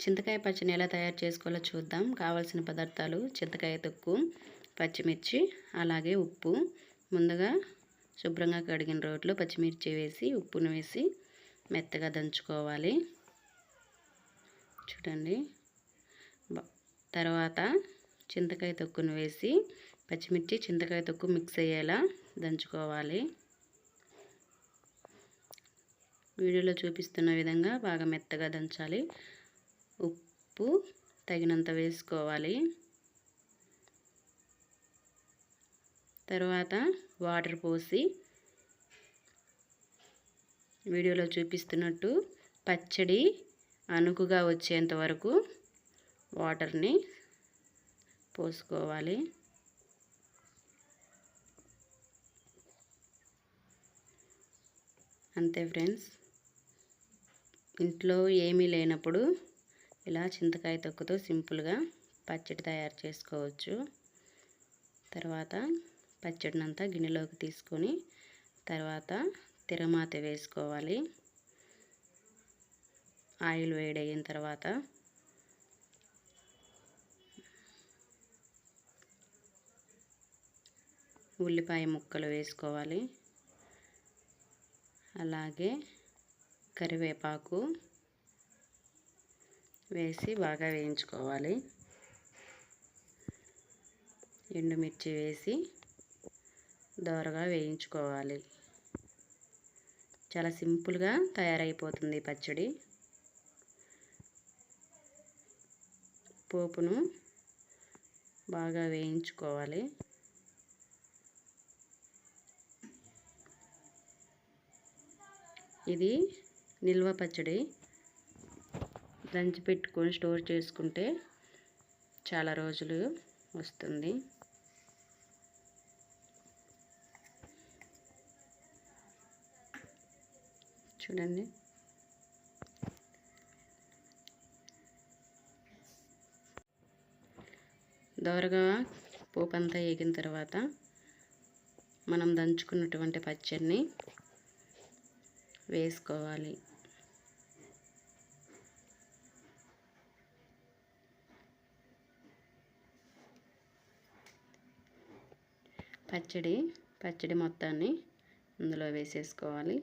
చింతకాయ పచ్చడిని ఎలా తయారు చేసుకోవాలో చూద్దాం. కావాల్సిన పదార్థాలు చింతకాయ తొక్కు పచ్చిమిర్చి అలాగే ఉప్పు. ముందుగా శుభ్రంగా కడిగిన రోట్లో పచ్చిమిర్చి వేసి ఉప్పును వేసి మెత్తగా దంచుకోవాలి. చూడండి. తర్వాత చింతకాయ తొక్కును వేసి పచ్చిమిర్చి చింతకాయ తొక్కు మిక్స్ అయ్యేలా దంచుకోవాలి. వీడియోలో చూపిస్తున్న విధంగా బాగా మెత్తగా దంచాలి. ఉప్పు తగినంత వేసుకోవాలి. తర్వాత వాటర్ పోసి వీడియోలో చూపిస్తున్నట్టు పచ్చడి అనుకుగా వచ్చేంత వరకు వాటర్ని పోసుకోవాలి. అంతే ఫ్రెండ్స్ ఇంట్లో ఏమీ లేనప్పుడు ఇలా చింతకాయ తొక్కుతో సింపుల్గా పచ్చడి తయారు చేసుకోవచ్చు. తర్వాత పచ్చడినంతా గిన్నెలోకి తీసుకొని తర్వాత తిరమాత వేసుకోవాలి. ఆయిల్ వేడయిన తర్వాత ఉల్లిపాయ ముక్కలు వేసుకోవాలి. అలాగే కరివేపాకు వేసి బాగా వేయించుకోవాలి. ఎండుమిర్చి వేసి దోరగా వేయించుకోవాలి. చాలా సింపుల్గా తయారైపోతుంది పచ్చడి. పోపును బాగా వేయించుకోవాలి. ఇది నిల్వ పచ్చడి. దంచి పెట్టుకొని స్టోర్ చేసుకుంటే చాలా రోజులు వస్తుంది. చూడండి. దోరగా పోపంతా అంతా వేగిన తర్వాత మనం దంచుకున్నటువంటి పచ్చడిని వేసుకోవాలి. పచ్చడి పచ్చడి మొత్తాన్ని ఇందులో వేసేసుకోవాలి.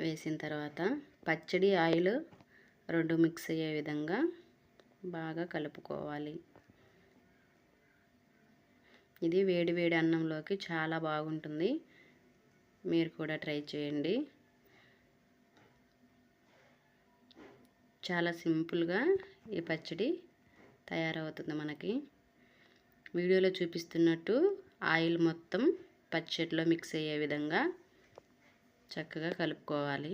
వేసిన తర్వాత పచ్చడి ఆయిల్ రెండు మిక్స్ అయ్యే విధంగా బాగా కలుపుకోవాలి. ఇది వేడి వేడి అన్నంలోకి చాలా బాగుంటుంది. మీరు కూడా ట్రై చేయండి. చాలా సింపుల్గా ఈ పచ్చడి తయారవుతుంది మనకి. వీడియోలో చూపిస్తున్నట్టు ఆయిల్ మొత్తం పచ్చడిలో మిక్స్ అయ్యే విధంగా చక్కగా కలుపుకోవాలి.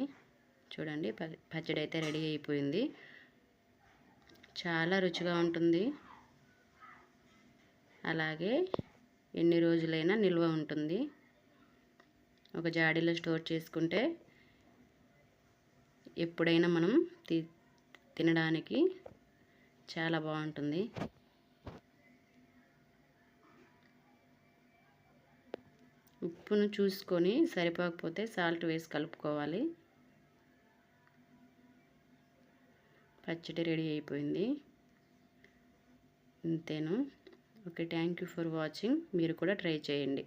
చూడండి పచ్చడి అయితే రెడీ అయిపోయింది. చాలా రుచిగా ఉంటుంది. అలాగే ఎన్ని రోజులైనా నిల్వ ఉంటుంది. ఒక జాడీలో స్టోర్ చేసుకుంటే ఎప్పుడైనా మనం తి తినడానికి చాలా బాగుంటుంది. ఉప్పును చూసుకొని సరిపోకపోతే సాల్ట్ వేసి కలుపుకోవాలి. పచ్చడి రెడీ అయిపోయింది. ఇంతేను. Okay thank you for watching. మీరు కూడా ట్రై చేయండి.